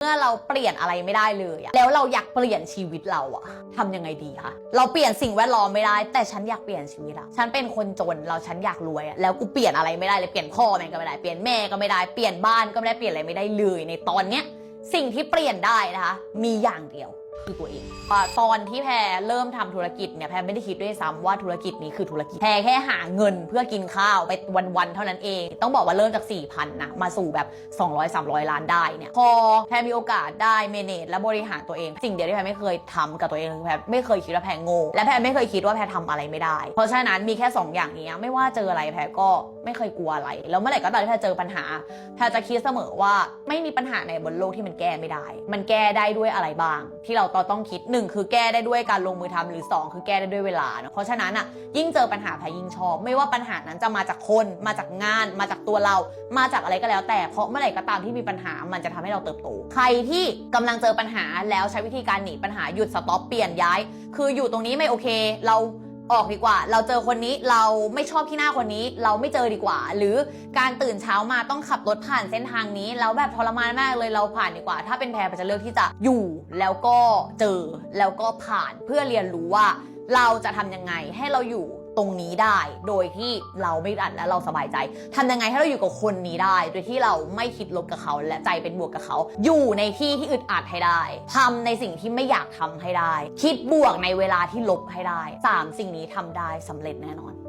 เมื่อเราเปลี่ยนอะไรไม่ได้เลยอะแล้วเราอยากเปลี่ยนชีวิตเราอะทำยังไงดีคะเราเปลี่ยนสิ่งแวดล้อมไม่ได้ แต่ฉันอยากเปลี่ยนชีวิตอะฉันเป็นคนจนเราฉันอยากรวยอะแล้วกูเปลี่ยนอะไรไม่ได้เลยเปลี่ยนพ่อแม่ก็ไม่ได้เปลี่ยนแม่ก็ไม่ได้เปลี่ยนบ้านก็ไม่ได้เปลี่ยนอะไรไม่ได้เลย ในตอนเนี้ยสิ่งที่เปลี่ยนได้นะคะมีอย่างเดียว คือตัวเองตอนที่แพรเริ่มทำธุรกิจเนี่ยแพรไม่ได้คิดด้วยซ้ำว่าธุรกิจนี้คือธุรกิจแพรแค่หาเงินเพื่อกินข้าวไปวันๆเท่านั้นเอง ต้องบอกว่าเริ่มจาก 4 0 0 0นะมาสู่แบบ 200 300 ล้านได้เนี่ยพอแพรมีโอกาสได้เมเนจและบริหารตัวเอง สิ่งเดียวที่แพรไม่เคยทำกับตัวเองคือแพรไม่เคยคิดว่าแพรโง่และแพรไม่เคยคิดว่าแพรทำอะไรไม่ได้ เพราะฉะนั้นมีแค่ 2 อย่างนี้ไม่ว่าเจออะไรแพรก็ไม่เคยกลัวอะไร แล้วเมื่อไหร่ก็ตามที่แพรเจอปัญหาแพรจะคิดเสมอว่าไม่มีปัญหาในบนโลกที่มันแก้ไม่ได้ มันแก้ได้ด้วยอะไรบ้างที่เราต้องคิดหนึ่งคือแก้ได้ด้วยการลงมือทำหรือสองคือแก้ได้ด้วยเวลาเนอะเพราะฉะนั้นอะยิ่งเจอปัญหาแพรยิ่งชอบ ไม่ว่าปัญหานั้นจะมาจากคนมาจากงาน มาจากตัวเรา มาจากอะไรก็แล้ว แต่เพราะเมื่อไหร่ก็ตามที่มีปัญหามันจะทำให้เราเติบโต ใครที่กำลังเจอปัญหาแล้วใช้วิธีการหนีปัญหาหยุดสต็อปเปลี่ยนย้าย คืออยู่ตรงนี้ไม่โอเค เรา ออกดีกว่า เราเจอคนนี้เราไม่ชอบที่หน้าคนนี้ เราไม่เจอดีกว่า หรือการตื่นเช้ามาต้องขับรถผ่านเส้นทางนี้ แล้วแบบทรมานมากเลยเราผ่านดีกว่า ถ้าเป็นแพรจะเลือกที่จะอยู่แล้วก็เจอแล้วก็ผ่านเพื่อเรียนรู้ว่าเราจะทำยังไงให้เราอยู่ ตรงนี้ได้ โดยที่เราไม่อัดและเราสบายใจทำยังไงให้เราอยู่กับคนนี้ได้ โดยที่เราไม่คิดลบกับเขาและใจเป็นบวกกับเขา อยู่ในที่ที่อึดอัดให้ได้ทำในสิ่งที่ไม่อยากทำให้ได้ คิดบวกในเวลาที่ลบให้ได้สามสิ่งนี้ทำได้สำเร็จแน่นอน